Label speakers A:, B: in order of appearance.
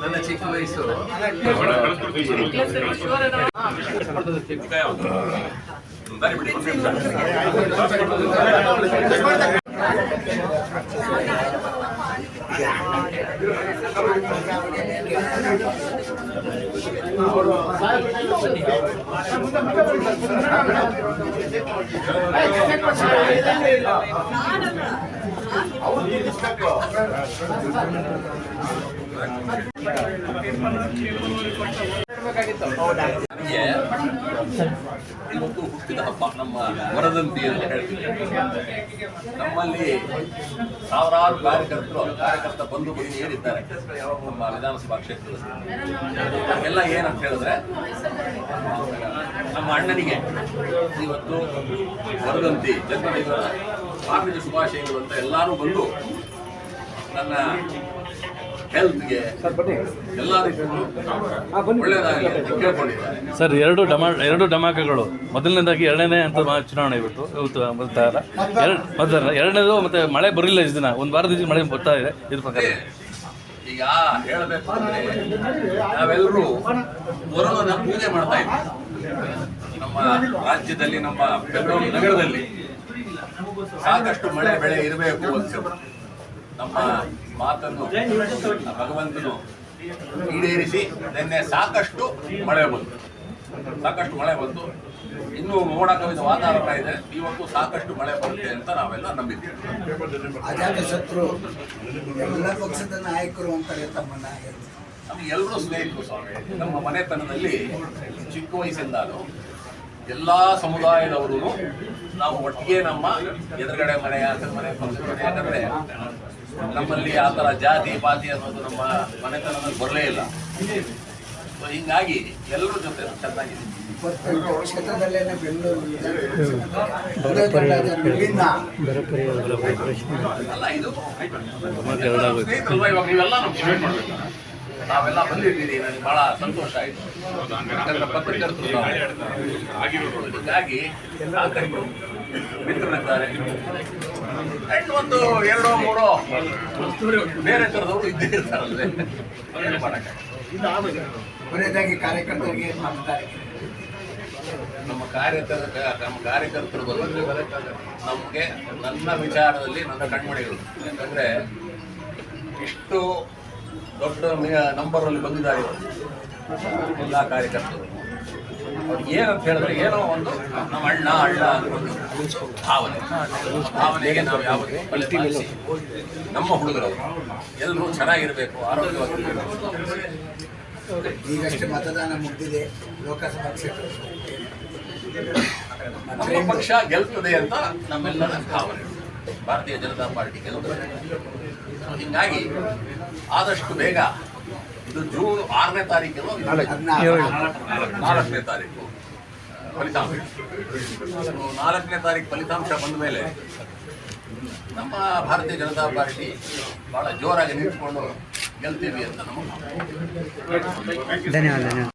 A: ನನ್ನ ಚಿಕ್ಕ ವಯಸ್ಸು. ಬರೀ అవును ಇವತ್ತು ಹುಟ್ಟಿದ ಹಬ್ಬ, ನಮ್ಮ ವರದಂತಿ ಅಂತ ಹೇಳ್ತೀವಿ. ನಮ್ಮಲ್ಲಿ ಸಾವಿರಾರು ಕಾರ್ಯಕರ್ತರು, ಕಾರ್ಯಕರ್ತ ಬಂಧು ಬಂದು ಏನಿದ್ದಾರೆ ನಮ್ಮ ವಿಧಾನಸಭಾ ಕ್ಷೇತ್ರದಲ್ಲಿ. ಎಲ್ಲ ಏನಂತ ಹೇಳಿದ್ರೆ, ನಮ್ಮ ಅಣ್ಣನಿಗೆ ಇವತ್ತು ವರದಂತಿ ಜನ್ಮದಿನ ಹಾರ್ದಿಕ ಶುಭಾಶಯಗಳು ಅಂತ ಎಲ್ಲರೂ ಬಂದು ನನ್ನ ಹೆಲ್ತ್ಗೆ ಎಲ್ಲ ರೀತಿಯಲ್ಲೂ ಒಳ್ಳೆಯದಾಗಲಿ ಅಂತ ಕೇಳ್ಕೊಂಡಿದ್ದಾರೆ.
B: ಸರ್ ಎರಡು ಡಮಾ ಎರಡು ಡಮಾಕಗಳು ಮೊದಲನೇದಾಗಿ ಎರಡನೇ ಅಂತ ಚುನಾವಣೆ ಇವತ್ತು ಇವತ್ತು ಬರ್ತಾ ಇಲ್ಲ. ಎರಡು ಮೊದಲ ಎರಡನೇದು ಮತ್ತೆ ಮಳೆ ಬರಲಿಲ್ಲ ಇಷ್ಟು ದಿನ. ಒಂದು ವಾರದ ಮಳೆ ಬರ್ತಾ ಇದೆ. ಇದ್ರ ಪ್ರಕಾರ.
A: ಈಗ ಹೇಳಬೇಕಂದ್ರೆ ನಾವೆಲ್ಲರೂ ಕೊರೋನಾದ ಪೂಜೆ ಮಾಡ್ತಾ ಇದ್ದೀವಿ. ನಮ್ಮ ರಾಜ್ಯದಲ್ಲಿ ನಮ್ಮ ಬೆಂಗಳೂರು ನಗರದಲ್ಲಿ ಸಾಕಷ್ಟು ಮಳೆ ಬೆಳೆ ಇರಬೇಕು ಅಂತ. ನಮ್ಮ ಮಾತನ್ನು ಭಗವಂತನು ಈಡೇರಿಸಿ ನಿನ್ನೆ ಸಾಕಷ್ಟು ಮಳೆ ಬಂತು. ಸಾಕಷ್ಟು ಮಳೆ ಬಂತು. ಇನ್ನೂ ಮೋಡ ಕವಿದ ವಾತಾವರಣ ಇದೆ. ಇವತ್ತು ಸಾಕಷ್ಟು ಮಳೆ ಬರುತ್ತೆ ಅಂತ ನಾವೆಲ್ಲ ನಂಬಿದ್ದೇವೆ.
C: ಅಜಾತ ಶತ್ರು? ಎಲ್ಲ ಪಕ್ಷದ ನಾಯಕರು ಅಂತಾರೆ ತಮ್ಮನ್ನ
A: ನಮ್ಗೆ ಎಲ್ಲರೂ ಸ್ನೇಹಿತರು ಸ್ವಾಮಿ. ನಮ್ಮ ಮನೆತನದಲ್ಲಿ ಚಿಕ್ಕ ವಯಸ್ಸಿಂದಾನು ಎಲ್ಲಾ ಸಮುದಾಯದವರು ನಾವು ಒಟ್ಟಿಗೆ ನಮ್ಮ ಎದುರುಗಡೆ ಮನೆ ಮನೆ ಪಕ್ಕದ ಮನೆ. ಯಾಕಂದ್ರೆ ನಮ್ಮಲ್ಲಿ ಆ ಥರ ಜಾತಿ ಪಾತಿ ಅನ್ನೋದು ನಮ್ಮ ಮನೆತನದಲ್ಲಿ ಬರಲೇ ಇಲ್ಲ. ಸೊ ಹಿಂಗಾಗಿ ಎಲ್ಲರ ಜೊತೆ ಚೆನ್ನಾಗಿದೆ
C: ಕ್ಷೇತ್ರದಲ್ಲೇನೆ ಬೆಂಗಳೂರು
A: ಅಲ್ಲ ಇದು ಸ್ನೇಹಿತರಲ್ವಾ ಇವಾಗ ನೀವೆಲ್ಲ ನಮ್ಗೆ ಮಾಡ್ಬೇಕು. ನಾವೆಲ್ಲ ಬಂದಿದ್ದೀರಿ ನನಗೆ ಬಹಳ ಸಂತೋಷ ಆಯಿತು. ಯಾಕಂದ್ರೆ ಪತ್ರಕರ್ತರು ಹಾಗಾಗಿ ಸಾಕಷ್ಟು ಮಿತ್ರರಿದ್ದಾರೆ. ಅಂಡ್ ಒಂದು ಎರಡೋ ಮೂರೋ ಬೇರೆ ಥರದವರು ಇದ್ದೇ ಇರ್ತಾರಲ್ಲೇ ಏನು ಮಾಡೋಕ್ಕಾಗಲ್ಲ.
C: ಕೊನೆಯದಾಗಿ ಕಾರ್ಯಕರ್ತರಿಗೆ ಮಾಡ್ತಾರೆ
A: ನಮ್ಮ ಕಾರ್ಯಕರ್ತ ನಮ್ಮ ಕಾರ್ಯಕರ್ತರು ಬರೋದ್ರೆ ನಮಗೆ ನನ್ನ ವಿಚಾರದಲ್ಲಿ ನನ್ನ ಕಣ್ಮಣಿಗಳು ಯಾಕಂದರೆ ಇಷ್ಟು ದೊಡ್ಡ ನಂಬರಲ್ಲಿ ಬಂದಿದ್ದಾರೆ. ಎಲ್ಲ ಕಾರ್ಯಕರ್ತರು. ಅವ್ರಿಗೆ ಏನಂತ ಹೇಳಿದ್ರೆ ಏನೋ ಒಂದು ನಮ್ಮ ಅಣ್ಣ ಅಣ್ಣ ಭಾವನೆ. ಭಾವನೆಗೆ ನಾವು ಯಾವತ್ತೂ ನಮ್ಮ ಹುಡುಗರು ಎಲ್ಲರೂ ಚೆನ್ನಾಗಿರಬೇಕು ಆರೋಗ್ಯವಾಗಿರಬೇಕು.
C: ಈಗಷ್ಟೇ ಮತದಾನ ಮುಗಿದಿದೆ ಲೋಕಸಭಾ ಕ್ಷೇತ್ರ.
A: ನಮ್ಮ ಪಕ್ಷ ಗೆಲ್ತದೆ ಅಂತ ನಮ್ಮೆಲ್ಲರ ಭಾವನೆ. ಭಾರತೀಯ ಜನತಾ ಪಾರ್ಟಿ ಗೆಲ್ತದೆ. ಹೀಗಾಗಿ ಆದಷ್ಟು ಬೇಗ ಇದು ಜೂನ್ ಆರನೇ ತಾರೀಕಿನ ನಾಲ್ಕನೇ ತಾರೀಕು ಫಲಿತಾಂಶ. ಸೊ, ನಾಲ್ಕನೇ ತಾರೀಕು ಫಲಿತಾಂಶ ಬಂದ ಮೇಲೆ ನಮ್ಮ ಭಾರತೀಯ ಜನತಾ ಪಾರ್ಟಿ ಬಹಳ ಜೋರಾಗಿ ನಿಂತ್ಕೊಂಡು ಗೆಲ್ತೀವಿ ಅಂತ ನಮ್ಮ
D: ಧನ್ಯವಾದ.